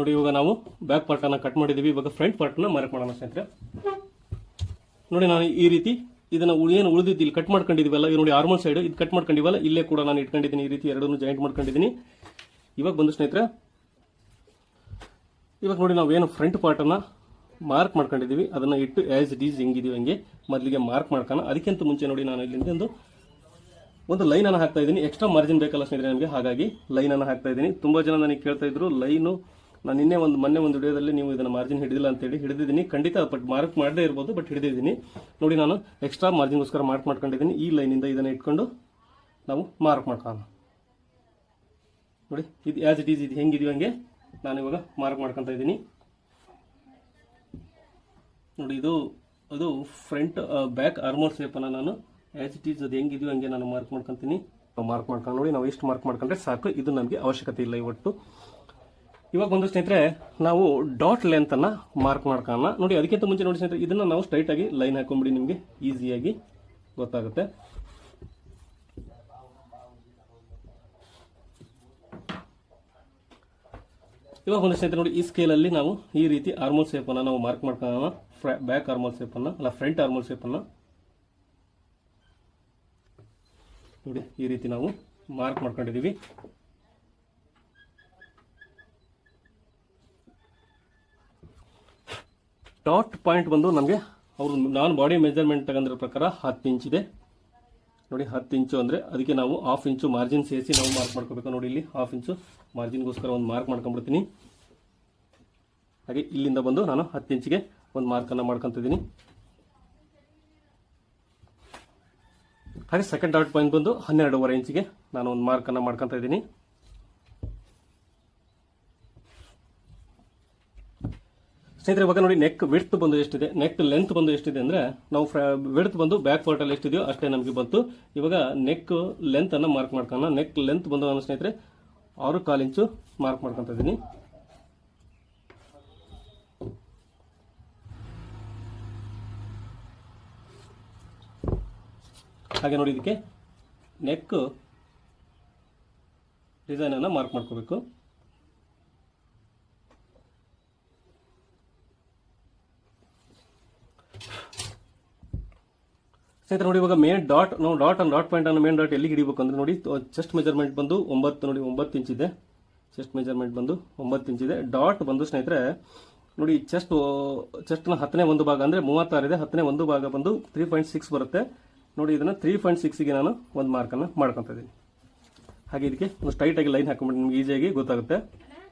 ನೋಡಿ, ಇವಾಗ ನಾವು ಬ್ಯಾಕ್ ಪಾರ್ಟನ್ನು ಕಟ್ ಮಾಡಿದ್ದೀವಿ. ಇವಾಗ ಫ್ರಂಟ್ ಪಾರ್ಟನ್ನ ಮಾರ್ಕ್ ಮಾಡೋಣ ಸ್ನೇಹಿತರೆ. ನೋಡಿ, ನಾನು ಈ ರೀತಿ ಇದನ್ನ ಏನು ಉಳಿದಿದ್ದು ಇಲ್ಲಿ ಕಟ್ ಮಾಡ್ಕೊಂಡಿದ್ದೀವಲ್ಲ, ಇದು ನೋಡಿ ಆರ್ಮಲ್ ಸೈಡ್ ಇದು ಕಟ್ ಮಾಡ್ಕೊಂಡಿವಲ್ಲ, ಇಲ್ಲೇ ಕೂಡ ನಾನು ಇಟ್ಕೊಂಡಿದ್ದೀನಿ ಈ ರೀತಿ ಎರಡನ್ನೂ ಜಾಯಿಂಟ್ ಮಾಡ್ಕೊಂಡಿದ್ದೀನಿ. ಇವಾಗ ಬಂದು ಸ್ನೇಹಿತರೆ, ಇವಾಗ ನೋಡಿ ನಾವು ಏನು ಫ್ರಂಟ್ ಪಾರ್ಟನ್ನ ಮಾರ್ಕ್ ಮಾಡ್ಕೊಂಡಿದ್ದೀವಿ. ಅದನ್ನ ಇಟ್ಟು ಆಸ್ ಇಟ್ ಈಸ್ ಹೆಂಗಿದೀವಿ ಹಂಗೆ ಮೊದಲಿಗೆ ಮಾರ್ಕ್ ಮಾಡ್ಕೋಣ ಅದಕ್ಕಿಂತ ಮುಂಚೆ ನೋಡಿ ನಾನು ಇಲ್ಲಿಂದ ಒಂದು ಒಂದು ಲೈನ್ ಅನ್ನು ಹಾಕ್ತಾ ಇದ್ದೀನಿ. ಎಕ್ಸ್ಟ್ರಾ ಮಾರ್ಜಿನ್ ಬೇಕಲ್ಲ ಸ್ನೇಹಿತರೆ ನಮಗೆ. ಹಾಗಾಗಿ ಲೈನ್ ಅನ್ನು ಹಾಕ್ತಾ ಇದ್ದೀನಿ. ತುಂಬಾ ಜನ ನನಗೆ ಕೇಳ್ತಾ ಇದ್ರು ಲೈನು ನಾನು ನಿನ್ನೆ ಒಂದು, ಮೊನ್ನೆ ಒಂದು ವಿಡಿಯೋದಲ್ಲಿ ನೀವು ಇದನ್ನ ಮಾರ್ಜಿನ್ ಹಿಡಿದಿಲ್ಲ ಅಂತೇಳಿ ಹಿಡಿದಿದ್ದೀನಿ. ಖಂಡಿತ ಬಟ್ ಮಾರ್ಕ್ ಮಾಡದೇ ಇರ್ಬೋದು ಬಟ್ ಹಿಡಿದಿದ್ದೀನಿ. ನೋಡಿ ನಾನು ಎಕ್ಸ್ಟ್ರಾ ಮಾರ್ಜಿನ್ಗೋಸ್ಕರ ಮಾರ್ಕ್ ಮಾಡ್ಕೊಂಡಿದ್ದೀನಿ. ಈ ಲೈನಿಂದ ಇದನ್ನ ಇಟ್ಕೊಂಡು ನಾವು ಮಾರ್ಕ್ ಮಾಡ್ಕೊಳ್ಳೋಣ. ನೋಡಿ, ಇದು ಆಸ್ ಇಟ್ ಈಸ್ ಇದು ಹೆಂಗಿದೀವಿ ಹಂಗೆ ನಾನು ಇವಾಗ ಮಾರ್ಕ್ ಮಾಡ್ಕೊತಾ ಇದ್ದೀನಿ. ನೋಡಿ, ಇದು, ಅದು ಫ್ರಂಟ್ ಬ್ಯಾಕ್ ಆರ್ಮೋರ್ ಶೇಪನ್ನು ನಾನು ಆಸ್ ಇಟ್ ಈಸ್ ಅದು ಹೆಂಗಿದೆಯೋ ಹಂಗೆ ನಾನು ಮಾರ್ಕ್ ಮಾಡ್ಕೊತೀನಿ. ಮಾರ್ಕ್ ಮಾಡ್ಕೊಂಡು ನೋಡಿ, ನಾವು ಎಷ್ಟು ಮಾರ್ಕ್ ಮಾಡ್ಕೊಂಡ್ರೆ ಸಾಕು. ಇದು ನಮಗೆ ಅವಶ್ಯಕತೆ ಇಲ್ಲ ಇವತ್ತು ಇವಾಗ ಬಂದು ಸ್ನೇಹಿತರೆ, ನಾವು ಡಾಟ್ ಲೆಂತ್ ಅನ್ನ ಮಾರ್ಕ್ ಮಾಡ್ಕೊಳ್ಳೋಣ ನೋಡಿ, ಅದಕ್ಕಿಂತ ಮುಂಚೆ ನೋಡಿ ಸ್ನೇಹಿತರೆ, ಇದನ್ನ ನಾವು ಸ್ಟ್ರೈಟ್ ಆಗಿ ಲೈನ್ ಹಾಕೊಂಡ್ಬಿಡಿ ನಿಮಗೆ ಈಸಿಯಾಗಿ ಗೊತ್ತಾಗುತ್ತೆ. ಇವಾಗ ಒಂದು ಸ್ನೇಹಿತರೆ, ನೋಡಿ, ಈ ಸ್ಕೇಲಲ್ಲಿ ನಾವು ಈ ರೀತಿ ಆರ್ಮೋಲ್ ಶೇಪನ್ನು ನಾವು ಮಾರ್ಕ್ ಮಾಡ್ಕೊಳ್ಳೋಣ ಬ್ಯಾಕ್ ಆರ್ಮೋಲ್ ಶೇಪನ್ನು ಅಲ್ಲ ಫ್ರಂಟ್ ಆರ್ಮೋಲ್ ಶೇಪನ್ನು ನೋಡಿ, ಈ ರೀತಿ ನಾವು ಮಾರ್ಕ್ ಮಾಡ್ಕೊಂಡಿದ್ದೀವಿ ಡಾಟ್ ಪಾಯಿಂಟ್ ಬಂದು ನಮಗೆ ಅವರು ನಾನು ಬಾಡಿ ಮೆಜರ್ಮೆಂಟ್ ತಗೊಂಡಿರೋ ಪ್ರಕಾರ ಹತ್ತು ಇಂಚಿದೆ ನೋಡಿ ಹತ್ತು ಇಂಚು ಅಂದರೆ ಅದಕ್ಕೆ ನಾವು ಹಾಫ್ ಇಂಚು ಮಾರ್ಜಿನ್ ಸೇರಿಸಿ ನಾವು ಮಾರ್ಕ್ ಮಾಡ್ಕೋಬೇಕು. ನೋಡಿ ಇಲ್ಲಿ ಹಾಫ್ ಇಂಚು ಮಾರ್ಜಿನ್ಗೋಸ್ಕರ ಒಂದು ಮಾರ್ಕ್ ಮಾಡ್ಕೊಂಡ್ಬಿಡ್ತೀನಿ. ಹಾಗೆ ಇಲ್ಲಿಂದ ಬಂದು ನಾನು ಹತ್ತು ಇಂಚಿಗೆ ಒಂದು ಮಾರ್ಕನ್ನು ಮಾಡ್ಕೊತಿದ್ದೀನಿ. ಹಾಗೆ ಸೆಕೆಂಡ್ ಡಾಟ್ ಪಾಯಿಂಟ್ ಬಂದು ಹನ್ನೆರಡೂವರೆ ಇಂಚಿಗೆ ನಾನು ಒಂದು ಮಾರ್ಕನ್ನು ಮಾಡ್ಕೊತಾ ಇದ್ದೀನಿ ಸ್ನೇಹಿತರೆ, ಇವಾಗ ನೋಡಿ ನೆಕ್ ವಿಡ್ತ್ ಬಂದು ಎಷ್ಟಿದೆ? ನೆಕ್ ಲೆಂತ್ ಬಂದು ಎಷ್ಟಿದೆ ಅಂದ್ರೆ, ನಾವು ವಿಡ್ತ್ ಬಂದು ಬ್ಯಾಕ್ ಫೋರ್ಟ್ ಅಲ್ಲಿ ಎಷ್ಟಿದೆಯೋ ಅಷ್ಟೇ ನಮಗೆ ಬಂತು. ಇವಾಗ ನೆಕ್ ಲೆಂತ್ ಅನ್ನ ಮಾರ್ಕ್ ಮಾಡ್ಕೋಣ ನೆಕ್ ಲೆಂತ್ ಬಂದು ನಾನು ಸ್ನೇಹಿತರೆ, ಆರು ಕಾಲು ಇಂಚು ಮಾರ್ಕ್ ಮಾಡ್ಕೊಂತ ಇದ್ದೀನಿ. ಹಾಗೆ ನೋಡಿ ಇದಕ್ಕೆ ನೆಕ್ ಡಿಸೈನ್ ಅನ್ನ ಮಾರ್ಕ್ ಮಾಡ್ಕೋಬೇಕು. ಸ್ನೇಹಿತರೆ ನೋಡಿ, ಇವಾಗ ಮೇನ್ ಡಾಟ್ ನಾವು ಡಾಟ್ ಅನ್ನು ಡಾಟ್ ಪಾಯಿಂಟ್ ಅನ್ನು ಮೇನ್ ಡಾಟ್ ಎಲ್ಲಿಗೆ ಹಿಡಿಬೇಕು ಅಂದ್ರೆ ನೋಡಿ ಚೆಸ್ಟ್ ಮೆಜರ್ಮೆಂಟ್ ಬಂದು ಒಂಬತ್ತು ನೋಡಿ, ಒಂಬತ್ತು ಇಂಚ್ ಇದೆ. ಚೆಸ್ಟ್ ಮೆಜರ್ಮೆಂಟ್ ಬಂದು ಒಂಬತ್ತು ಇಂಚ್ ಇದೆ. ಡಾಟ್ ಬಂದು ಸ್ನೇಹಿತರೆ, ನೋಡಿ ಚೆಸ್ಟ್ ಚೆಸ್ಟ್ನ ಹತ್ತನೇ ಒಂದು ಭಾಗ ಅಂದ್ರೆ ಮೂವತ್ತಾರು ಇದೆ. ಹತ್ತನೇ ಒಂದು ಭಾಗ ಬಂದು ತ್ರೀ ಪಾಯಿಂಟ್ ಸಿಕ್ಸ್ ಬರುತ್ತೆ. ನೋಡಿ, ಇದನ್ನು ತ್ರೀ ಪಾಯಿಂಟ್ ಸಿಕ್ಸ್ಗೆ ನಾನು ಒಂದು ಮಾರ್ಕನ್ನು ಮಾಡ್ಕೊತಾ ಇದ್ದೀನಿ. ಹಾಗೆ ಇದಕ್ಕೆ ಒಂದು ಸ್ಟ್ರೈಟ್ ಆಗಿ ಲೈನ್ ಹಾಕೊಂಡ್ಬಿಟ್ಟು ನಿಮ್ಗೆ ಈಸಿಯಾಗಿ ಗೊತ್ತಾಗುತ್ತೆ.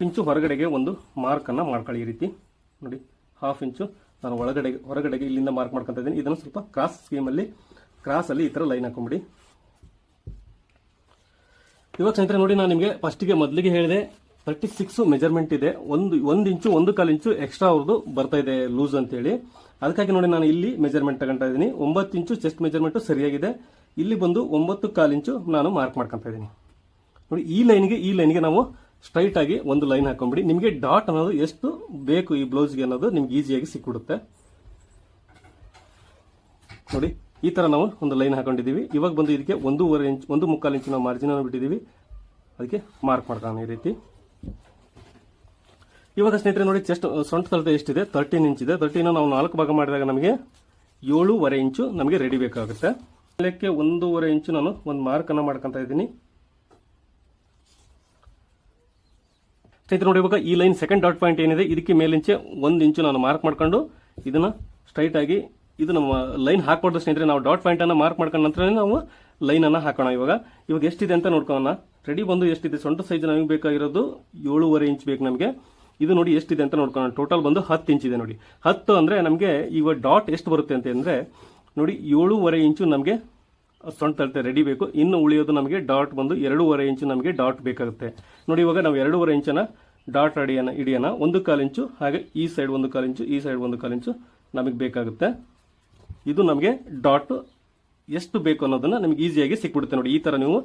ಇಂಚು ಹೊರಗಡೆಗೆ ಒಂದು ಮಾರ್ಕನ್ನು ಮಾಡ್ಕೊಳ್ಳಿ ಈ ರೀತಿ. ನೋಡಿ ಹಾಫ್ ಇಂಚು ನಾನು ಒಳಗಡೆ ಹೊರಗಡೆಗೆ ಇಲ್ಲಿಂದ ಮಾರ್ಕ್ ಮಾಡ್ಕೊತಾ ಇದ್ದೀನಿ. ಇದನ್ನು ಸ್ವಲ್ಪ ಕ್ರಾಸ್ ಸ್ಕೀಮಲ್ಲಿ ಕ್ರಾಸಲ್ಲಿ ಈ ಥರ ಲೈನ್ ಹಾಕೊಂಬಿಡಿ. ಇವಾಗ ಸ್ನೇಹಿತರೆ ನೋಡಿ ನಾನು ನಿಮಗೆ ಫಸ್ಟಿಗೆ ಮೊದಲಿಗೆ ಹೇಳಿದೆ ತರ್ಟಿ ಸಿಕ್ಸ್ ಮೆಜರ್ಮೆಂಟ್ ಇದೆ. ಒಂದು ಒಂದು ಇಂಚು, ಒಂದು ಕಾಲು ಇಂಚು ಎಕ್ಸ್ಟ್ರಾ ಅವ್ರದ್ದು ಬರ್ತಾ ಇದೆ ಲೂಸ್ ಅಂತೇಳಿ. ಅದಕ್ಕಾಗಿ ನೋಡಿ ನಾನು ಇಲ್ಲಿ ಮೆಜರ್ಮೆಂಟ್ ತಗೊಂತಾ ಇದ್ದೀನಿ. ಒಂಬತ್ತು ಇಂಚು ಚೆಸ್ಟ್ ಮೆಜರ್ಮೆಂಟ್ ಸರಿಯಾಗಿದೆ. ಇಲ್ಲಿ ಬಂದು ಒಂಬತ್ತು ಕಾಲು ಇಂಚು ನಾನು ಮಾರ್ಕ್ ಮಾಡ್ಕೊತಾ ಇದ್ದೀನಿ. ನೋಡಿ, ಈ ಲೈನ್ಗೆ ಈ ಲೈನ್ಗೆ ನಾವು ಸ್ಟ್ರೈಟ್ ಆಗಿ ಒಂದು ಲೈನ್ ಹಾಕೊಂಡ್ಬಿಡಿ ನಿಮಗೆ ಡಾಟ್ ಅನ್ನೋದು ಎಷ್ಟು ಬೇಕು ಈ ಬ್ಲೌಸ್ಗೆ ಅನ್ನೋದು ನಿಮ್ಗೆ ಈಸಿಯಾಗಿ ಸಿಕ್ಬಿಡುತ್ತೆ. ನೋಡಿ. ಈ ತರ ನಾವು ಒಂದು ಲೈನ್ ಹಾಕೊಂಡಿದ್ದೀವಿ. ಇವಾಗ ಬಂದು ಇದಕ್ಕೆ ಒಂದೂವರೆ ಇಂಚ್, ಒಂದು ಮುಕ್ಕಾಲು ಇಂಚು ನಾವು ಮಾರ್ಜಿನ್ ಅನ್ನು ಬಿಟ್ಟಿದ್ದೀವಿ. ಅದಕ್ಕೆ ಮಾರ್ಕ್ ಮಾಡ್ಕೊಳ್ಳೋಣ ಈ ರೀತಿ. ಇವಾಗ ಸ್ನೇಹಿತರೆ ನೋಡಿ ಚೆಸ್ಟ್ ಸೊಂಟ ತಳದ ಎಷ್ಟಿದೆ? ತರ್ಟೀನ್ ಇಂಚ್ ಇದೆ. ತರ್ಟೀನ್ ನಾವು ನಾಲ್ಕು ಭಾಗ ಮಾಡಿದಾಗ ನಮಗೆ ಏಳೂವರೆ ಇಂಚು ನಮಗೆ ರೆಡಿ ಬೇಕಾಗುತ್ತೆ. ಅದಕ್ಕೆ ಒಂದೂವರೆ ಇಂಚು ನಾನು ಒಂದು ಮಾರ್ಕನ್ನು ಮಾಡ್ಕೊತಾ ಇದ್ದೀನಿ. ಸ್ನೇಹಿತರೆ ನೋಡಿ, ಇವಾಗ ಈ ಲೈನ್ ಸೆಕೆಂಡ್ ಡಾಟ್ ಪಾಯಿಂಟ್ ಏನಿದೆ, ಇದಕ್ಕೆ ಮೇಲಿಂಚೆ ಒಂದು ಇಂಚು ನಾನು ಮಾರ್ಕ್ ಮಾಡ್ಕೊಂಡು ಇದನ್ನ ಸ್ಟ್ರೈಟ್ ಆಗಿ ಇದು ನಮ್ಮ ಲೈನ್ ಹಾಕ್ಬಾರ್ದು ಸ್ನೇಹಿತರೆ. ನಾವು ಡಾಟ್ ಪಾಯಿಂಟ್ ಅನ್ನ ಮಾರ್ಕ್ ಮಾಡ್ಕೊಂಡ ನಂತರ ನಾವು ಲೈನ್ ಅನ್ನ ಹಾಕೋಣ ಇವಾಗ. ಇವಾಗ ಎಷ್ಟಿದೆ ಅಂತ ನೋಡ್ಕೋಣ ರೆಡಿ ಬಂದು ಎಷ್ಟಿದೆ? ಸೊಂಟ ಸೈಜ್ ನಮಗೆ ಬೇಕಾಗಿರೋದು ಏಳೂವರೆ ಇಂಚ್ ಬೇಕು ನಮಗೆ. ಇದು ನೋಡಿ ಎಷ್ಟಿದೆ ಅಂತ ನೋಡ್ಕೋಣ ಟೋಟಲ್ ಬಂದು ಹತ್ತು ಇಂಚ್ ಇದೆ ನೋಡಿ. ಹತ್ತು ಅಂದ್ರೆ ನಮಗೆ ಇವಾಗ ಡಾಟ್ ಎಷ್ಟು ಬರುತ್ತೆ ಅಂತ ಅಂದ್ರೆ ನೋಡಿ ಏಳುವರೆ ಇಂಚು ನಮಗೆ ಸೊಂಟ ತಳತೆ ರೆಡಿ ಬೇಕು. ಇನ್ನು ಉಳಿಯೋದು ನಮಗೆ ಡಾಟ್ ಬಂದು ಎರಡೂವರೆ ಇಂಚು ನಮಗೆ ಡಾಟ್ ಬೇಕಾಗುತ್ತೆ. ನೋಡಿ ಇವಾಗ ನಾವು ಎರಡೂವರೆ ಇಂಚನ ಡಾಟ್ ಅಡಿಯನ ಇಡಿಯೋಣ ಒಂದು ಕಾಲು ಇಂಚು ಹಾಗೆ ಈ ಸೈಡ್ ಒಂದು ಕಾಲು ಇಂಚು ಈ ಸೈಡ್ ಒಂದು ಕಾಲು ಇಂಚು ನಮಗೆ ಬೇಕಾಗುತ್ತೆ. ಇದು ನಮಗೆ ಡಾಟ್ ಎಷ್ಟು ಬೇಕು ಅನ್ನೋದನ್ನ ನಿಮ್ಗೆ ಈಸಿಯಾಗಿ ಸಿಕ್ಬಿಡುತ್ತೆ ನೋಡಿ. ಈ ತರ ನೀವು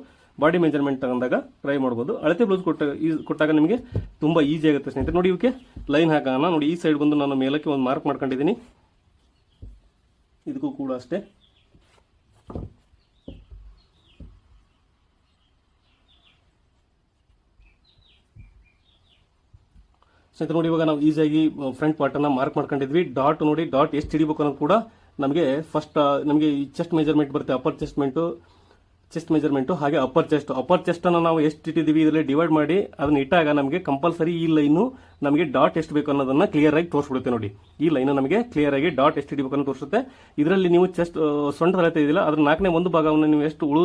ಬಾಡಿ ಮೆಜರ್ಮೆಂಟ್ ತಗೊಂಡಾಗ ಟ್ರೈ ಮಾಡ್ಬೋದು. ಅಳತೆ ಬ್ಲೌಸ್ ಕೊಟ್ಟ ಕೊಟ್ಟಾಗ ನಿಮಗೆ ತುಂಬಾ ಈಸಿ ಆಗುತ್ತೆ ಸ್ನೇಹಿತರೆ. ನೋಡಿ ಇವಕ್ಕೆ ಲೈನ್ ಹಾಕೋಣ. ನೋಡಿ ಈ ಸೈಡ್ ಬಂದು ನಾನು ಮೇಲಕ್ಕೆ ಒಂದು ಮಾರ್ಕ್ ಮಾಡ್ಕೊಂಡಿದ್ದೀನಿ. ಇದಕ್ಕೂ ಕೂಡ ಅಷ್ಟೇ. ಸ್ನೇಹಿತರೆ, ನೋಡಿ ಇವಾಗ ನಾವು ಈಸಿಯಾಗಿ ಫ್ರಂಟ್ ಪಾರ್ಟ್ ಅನ್ನ ಮಾರ್ಕ್ ಮಾಡ್ಕೊಂಡಿದ್ವಿ. ಡಾಟ್ ನೋಡಿ ಡಾಟ್ ಎಷ್ಟು ಹಿಡಿಬೇಕು ಅನ್ನೋದು ಕೂಡ ನಮಗೆ ಫಸ್ಟ್ ನಮಗೆ ಈ ಚೆಸ್ಟ್ ಮೆಜರ್ಮೆಂಟ್ ಬರುತ್ತೆ ಅಪ್ಪರ್ ಚೆಸ್ಟ್ಮೆಂಟು ಚೆಸ್ಟ್ ಮೆಜರ್ಮೆಂಟು ಹಾಗೆ ಅಪ್ಪರ್ ಚೆಸ್ಟ್ ಅಪ್ಪರ್ ಚೆಸ್ಟ್ ಅನ್ನ ನಾವು ಎಷ್ಟು ಇಟ್ಟಿದ್ದೀವಿ ಇದರಲ್ಲಿ ಡಿವೈಡ್ ಮಾಡಿ ಅದನ್ನ ಇಟ್ಟಾಗ ನಮಗೆ ಕಂಪಲ್ಸರಿ ಈ ಲೈನು ನಮಗೆ ಡಾಟ್ ಎಷ್ಟು ಬೇಕು ಅನ್ನೋದನ್ನ ಕ್ಲಿಯರ್ ಆಗಿ ತೋರಿಸ್ಬಿಡುತ್ತೆ ನೋಡಿ. ಈ ಲೈನು ನಮಗೆ ಕ್ಲಿಯರ್ ಆಗಿ ಡಾಟ್ ಎಷ್ಟು ಹಿಡಿಬೇಕು ಅಂತ ತೋರಿಸುತ್ತೆ. ಇದರಲ್ಲಿ ನೀವು ಚೆಸ್ಟ್ ಸೊಂಟ ಅಳತೆ ಇದೆಯಲ್ಲ ಅದ್ರ ನಾಲ್ಕನೇ ಒಂದು ಭಾಗವನ್ನು ನೀವು ಎಷ್ಟು ಉಳು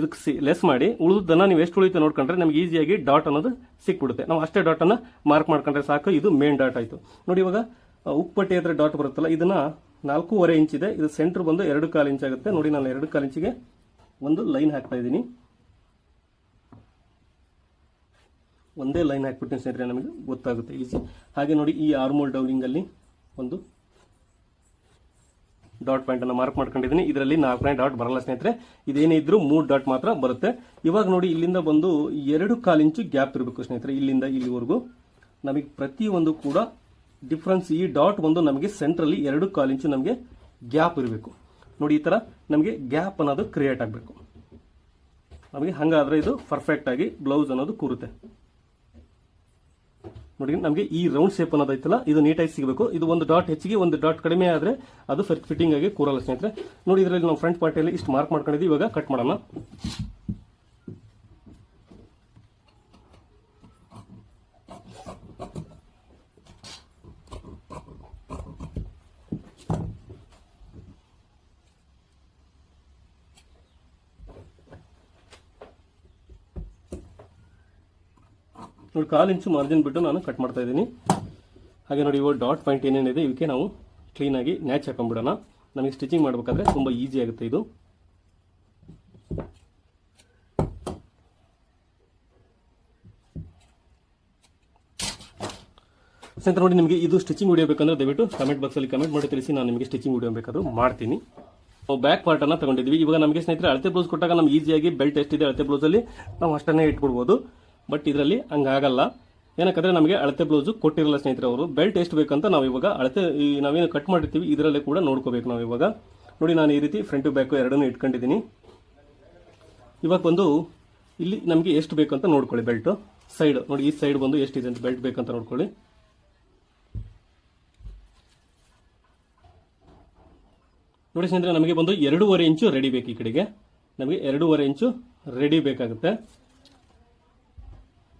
ಇದಕ್ಕೆ ಲೆಸ್ ಮಾಡಿ, ಉಳಿದನ್ನ ನೀವು ಎಷ್ಟು ಉಳಿತು ನೋಡ್ಕೊಂಡ್ರೆ ನಮಗೆ ಈಸಿಯಾಗಿ ಡಾಟ್ ಅನ್ನೋದು ಸಿಕ್ಬಿಡುತ್ತೆ. ನಾವು ಅಷ್ಟೇ ಡಾಟನ್ನು ಮಾರ್ಕ್ ಮಾಡ್ಕೊಂಡ್ರೆ ಸಾಕು, ಇದು ಮೇನ್ ಡಾಟ್ ಆಯಿತು. ನೋಡಿ ಇವಾಗ ಉಪ್ಪಟ್ಟಿ ಹತ್ರ ಡಾಟ್ ಬರುತ್ತಲ್ಲ, ಇದನ್ನ ನಾಲ್ಕೂವರೆ ಇಂಚ್ ಇದೆ. ಇದು ಸೆಂಟರ್ ಬಂದು ಎರಡು ಕಾಲು ಇಂಚ್ ಆಗುತ್ತೆ. ನೋಡಿ, ನಾನು ಎರಡು ಕಾಲು ಇಂಚಿಗೆ ಒಂದು ಲೈನ್ ಹಾಕ್ತಾ ಇದ್ದೀನಿ. ಒಂದೇ ಲೈನ್ ಹಾಕ್ಬಿಟ್ಟಿನಿ ಸ್ನೇಹಿತರೆ, ನಮಗೆ ಗೊತ್ತಾಗುತ್ತೆ ಈಸಿ. ಹಾಗೆ ನೋಡಿ, ಈ ಆರ್ಮೋಲ್ ಡೌಲಿಂಗ್ ಅಲ್ಲಿ ಒಂದು ಡಾಟ್ ಪಾಯಿಂಟ್ ಅನ್ನ ಮಾರ್ಕ್ ಮಾಡ್ಕೊಂಡಿದ್ದೀನಿ. ಇದರಲ್ಲಿ ನಾಲ್ಕನೇ ಡಾಟ್ ಬರಲ್ಲ ಸ್ನೇಹಿತರೆ. ಇದೇನೇ ಇದ್ರೂ ಮೂರು ಡಾಟ್ ಮಾತ್ರ ಬರುತ್ತೆ. ಇವಾಗ ನೋಡಿ, ಇಲ್ಲಿಂದ ಬಂದು ಎರಡು ಕಾಲು ಇಂಚು ಗ್ಯಾಪ್ ಇರಬೇಕು ಸ್ನೇಹಿತರೆ, ಇಲ್ಲಿಂದ ಇಲ್ಲಿವರೆಗೂ. ನಮಗೆ ಪ್ರತಿಯೊಂದು ಕೂಡ ಡಿಫ್ರೆನ್ಸ್ ಈ ಡಾಟ್ ಒಂದು ನಮಗೆ ಸೆಂಟ್ರಲ್ಲಿ ಎರಡು ಕಾಲು ಇಂಚು ನಮಗೆ ಗ್ಯಾಪ್ ಇರಬೇಕು. ನೋಡಿ ಈ ಥರ ನಮಗೆ ಗ್ಯಾಪ್ ಅನ್ನೋದು ಕ್ರಿಯೇಟ್ ಆಗಬೇಕು. ನಮಗೆ ಹಾಗಾದರೆ ಇದು ಪರ್ಫೆಕ್ಟ್ ಆಗಿ ಬ್ಲೌಸ್ ಅನ್ನೋದು ಕೂರುತ್ತೆ. ನೋಡಿ, ನಮಗೆ ಈ ರೌಂಡ್ ಶೇಪ್ ಅನ್ನೋದು ಐತಲ್ಲ, ಇದು ನೀಟಾಗಿ ಸಿಗಬೇಕು. ಇದು ಒಂದು ಡಾಟ್ ಹೆಚ್ಚಿಗೆ, ಒಂದು ಡಾಟ್ ಕಡಿಮೆ ಆದರೆ ಅದು ಫಿಟ್ಟಿಂಗ್ ಆಗಿ ಕೂರಲ್ಲ ಸ್ನೇಹಿತರೆ. ನೋಡಿ, ಇದರಲ್ಲಿ ನಾವು ಫ್ರಂಟ್ ಪಾರ್ಟಿಯಲ್ಲಿ ಇಷ್ಟು ಮಾರ್ಕ್ ಮಾಡ್ಕೊಂಡಿದ್ದೀವಿ, ಇವಾಗ ಕಟ್ ಮಾಡೋಣ. ನೋಡಿ ಕಾಲು ಇಂಚು ಮಾರ್ಜಿನ್ ಬಿಟ್ಟು ನಾನು ಕಟ್ ಮಾಡ್ತಾ ಇದ್ದೀನಿ. ಹಾಗೆ ನೋಡಿ ಇವಾಗ ಡಾಟ್ ಪಾಯಿಂಟ್ ಏನೇನಿದೆ ಇವಕ್ಕೆ ನಾವು ಕ್ಲೀನಾಗಿ ನ್ಯಾಚ್ ಹಾಕೊಂಡ್ಬಿಡೋಣ. ನಮಗೆ ಸ್ಟಿಚಿಂಗ್ ಮಾಡಬೇಕಾದ್ರೆ ತುಂಬ ಈಸಿ ಆಗುತ್ತೆ ಇದು. ಸ್ನೇಹಿತರೆ, ನೋಡಿ, ನಿಮಗೆ ಇದು ಸ್ಟಿಚಿಂಗ್ ವಿಡಿಯೋ ಬೇಕಂದ್ರೆ ದಯವಿಟ್ಟು ಕಮೆಂಟ್ ಬಾಕ್ಸಲ್ಲಿ ಕಮೆಂಟ್ ಮಾಡಿ ತಿಳಿಸಿ, ನಾನು ನಿಮಗೆ ಸ್ಟಿಚಿಂಗ್ ವಿಡಿಯೋ ಬೇಕಾದ್ರೂ ಮಾಡ್ತೀನಿ. ಬ್ಯಾಕ್ ಪಾರ್ಟನ್ನು ತಗೊಂಡಿದ್ವಿ ಇವಾಗ ನಮಗೆ ಸ್ನೇಹಿತರೆ, ಅಳತೆ ಬ್ಲೌಸ್ ಕೊಟ್ಟಾಗ ನಮ್ಗೆ ಈಸಿಯಾಗಿ ಬೆಲ್ಟ್ ಎಷ್ಟಿದೆ ಅಳತೆ ಬ್ಲೌಸ್ ಅಲ್ಲಿ, ನಾವು ಅಷ್ಟನ್ನೇ ಇಟ್ಕೊಡ್ಬೋದು ಬಟ್ ಇದರಲ್ಲಿ ಹಂಗಾಗಲ್ಲ. ಏನಕ್ಕಂದ್ರೆ ನಮಗೆ ಅಳತೆ ಬ್ಲೌಸು ಕೊಟ್ಟಿರಲ್ಲ ಸ್ನೇಹಿತರೆ ಅವರು ಬೆಲ್ಟ್ ಎಷ್ಟು ಬೇಕಂತ ನಾವು ಇವಾಗ ಅಳತೆ ನಾವೇನು ಕಟ್ ಮಾಡಿರ್ತೀವಿ, ಇದರಲ್ಲೇ ಕೂಡ ನೋಡ್ಕೋಬೇಕು ನಾವು ಇವಾಗ. ನೋಡಿ ನಾನು ಈ ರೀತಿ ಫ್ರಂಟ್ ಬ್ಯಾಕು ಎರಡನ್ನೂ ಇಟ್ಕೊಂಡಿದ್ದೀನಿ. ಇವಾಗ ಬಂದು ಇಲ್ಲಿ ನಮಗೆ ಎಷ್ಟು ಬೇಕಂತ ನೋಡ್ಕೊಳ್ಳಿ ಬೆಲ್ಟು ಸೈಡ್ ನೋಡಿ ಈ ಸೈಡ್ ಬಂದು ಎಷ್ಟಿದೆ ಅಂತ ಬೆಲ್ಟ್ ಬೇಕಂತ ನೋಡ್ಕೊಳ್ಳಿ. ನೋಡಿ ಸ್ನೇಹಿತರೆ, ನಮಗೆ ಬಂದು ಎರಡೂವರೆ ಇಂಚು ರೆಡಿ ಬೇಕು ಈ ಕಡೆಗೆ. ನಮಗೆ ಎರಡೂವರೆ ಇಂಚು ರೆಡಿ ಬೇಕಾಗುತ್ತೆ.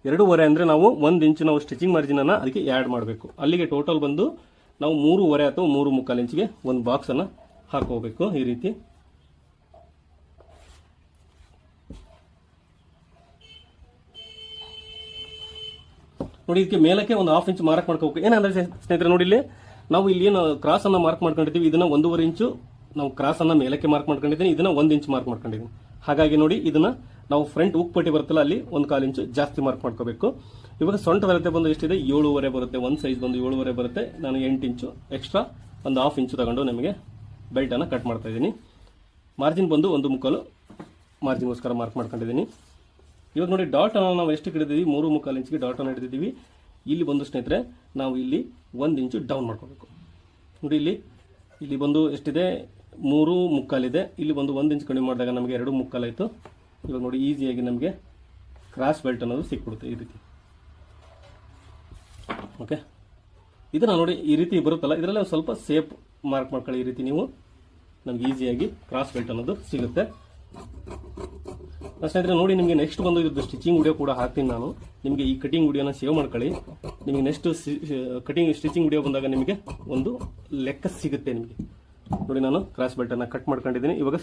ಎರಡೂವರೆ ಅಂದ್ರೆ ನಾವು ಒಂದು ಇಂಚು ನಾವು ಸ್ಟಿಚಿಂಗ್ ಮಾರ್ಜಿನ್ ಅನ್ನ ಅದಕ್ಕೆ ಆ್ಯಡ್ ಮಾಡಬೇಕು. ಅಲ್ಲಿಗೆ ಟೋಟಲ್ ಬಂದು ನಾವು ಮೂರುವರೆ ಅಥವಾ ಮೂರು ಮುಕ್ಕಾಲು ಇಂಚಿಗೆ ಒಂದು ಬಾಕ್ಸ್ ಅನ್ನ ಹಾಕೋಬೇಕು ಈ ರೀತಿ. ನೋಡಿ ಇದಕ್ಕೆ ಮೇಲಕ್ಕೆ ಒಂದು ಹಾಫ್ ಇಂಚ್ ಮಾರ್ಕ್ ಮಾಡ್ಕೋಬೇಕು. ಏನಂದ್ರೆ ಸ್ನೇ- ಸ್ನೇಹಿತರೆ ನೋಡಿ ಇಲ್ಲಿ ನಾವು ಇಲ್ಲಿ ಏನು ಕ್ರಾಸ್ ಅನ್ನ ಮಾರ್ಕ್ ಮಾಡ್ಕೊಂಡಿದ್ದೀವಿ. ಇದನ್ನ ಒಂದೂವರೆ ಇಂಚು ನಾವು ಕ್ರಾಸ್ ಅನ್ನ ಮೇಲಕ್ಕೆ ಮಾರ್ಕ್ ಮಾಡ್ಕೊಂಡಿದ್ದೀನಿ. ಇದನ್ನ ಒಂದು ಇಂಚ್ ಮಾರ್ಕ್ ಮಾಡ್ಕೊಂಡಿದ್ದೀನಿ. ಹಾಗಾಗಿ ನೋಡಿ ಇದನ್ನ ನಾವು ಫ್ರಂಟ್ ಉಕ್ ಪಟ್ಟಿ ಬರುತ್ತಲ್ಲ, ಅಲ್ಲಿ ಒಂದು ಕಾಲು ಇಂಚು ಜಾಸ್ತಿ ಮಾರ್ಕ್ ಮಾಡ್ಕೋಬೇಕು. ಇವಾಗ ಸೊಂಟ ಬರುತ್ತೆ ಬಂದು ಎಷ್ಟಿದೆ? ಏಳುವರೆ ಬರುತ್ತೆ. ಒಂದು ಸೈಜ್ ಬಂದು ಏಳುವರೆ ಬರುತ್ತೆ. ನಾನು ಎಂಟು ಇಂಚು ಎಕ್ಸ್ಟ್ರಾ ಒಂದು ಹಾಫ್ ಇಂಚು ತಗೊಂಡು ನಿಮಗೆ ಬೆಲ್ಟನ್ನು ಕಟ್ ಮಾಡ್ತಾ ಇದ್ದೀನಿ. ಮಾರ್ಜಿನ್ ಬಂದು ಒಂದು ಮುಕ್ಕಾಲು ಮಾರ್ಜಿನ್ಗೋಸ್ಕರ ಮಾರ್ಕ್ ಮಾಡ್ಕೊಂಡಿದ್ದೀನಿ. ಇವಾಗ ನೋಡಿ ಡಾಟ್ ಅನ್ನು ನಾವು ಎಷ್ಟು ಹಿಡಿದಿದ್ದೀವಿ? ಮೂರು ಮುಕ್ಕಾಲು ಇಂಚಿಗೆ ಡಾಟ್ ಅನ್ನು ಹಿಡಿದಿದ್ದೀವಿ. ಇಲ್ಲಿ ಬಂದು ಸ್ನೇಹಿತರೆ, ನಾವು ಇಲ್ಲಿ ಒಂದು ಇಂಚು ಡೌನ್ ಮಾಡ್ಕೋಬೇಕು. ನೋಡಿ ಇಲ್ಲಿ ಇಲ್ಲಿ ಬಂದು ಎಷ್ಟಿದೆ? ಮೂರು ಮುಕ್ಕಾಲಿದೆ. ಇಲ್ಲಿ ಬಂದು ಒಂದು ಇಂಚ್ ಕಡಿಮೆ ಮಾಡಿದಾಗ ನಮಗೆ ಎರಡು ಮುಕ್ಕಾಲಾಯಿತು. ಇವಾಗ ನೋಡಿ ಈಸಿಯಾಗಿ ನಮಗೆ ಕ್ರಾಸ್ ಬೆಲ್ಟ್ ಅನ್ನೋದು ಸಿಕ್ಬಿಡುತ್ತೆ ಈ ರೀತಿ. ಓಕೆ ಇದನ್ನು ನೋಡಿ, ಈ ರೀತಿ ಬರುತ್ತಲ್ಲ, ಇದರಲ್ಲಿ ಸ್ವಲ್ಪ ಸೇಫ್ ಮಾರ್ಕ್ ಮಾಡ್ಕೊಳ್ಳಿ ಈ ರೀತಿ ನೀವು. ನಮ್ಗೆ ಈಸಿಯಾಗಿ ಕ್ರಾಸ್ ಬೆಲ್ಟ್ ಅನ್ನೋದು ಸಿಗುತ್ತೆ. ಸ್ನೇಹಿತರೆ, ನೋಡಿ ನಿಮಗೆ ನೆಕ್ಸ್ಟ್ ಬಂದು ಇದ್ದು ಸ್ಟಿಚಿಂಗ್ ವಿಡಿಯೋ ಕೂಡ ಹಾಕ್ತೀನಿ ನಾನು. ನಿಮಗೆ ಈ ಕಟಿಂಗ್ ವಿಡಿಯೋನ ಸೇವ್ ಮಾಡ್ಕೊಳ್ಳಿ. ನಿಮಗೆ ನೆಕ್ಸ್ಟ್ ಕಟಿಂಗ್ ಸ್ಟಿಚಿಂಗ್ ವಿಡಿಯೋ ಬಂದಾಗ ನಿಮಗೆ ಒಂದು ಲೆಕ್ಕ ಸಿಗುತ್ತೆ ನಿಮಗೆ. ನೋಡಿ, ನಾನು ಕ್ರಾಸ್ ಬೆಲ್ಟನ್ನು ಕಟ್ ಮಾಡ್ಕೊಂಡಿದ್ದೀನಿ. ಇವಾಗ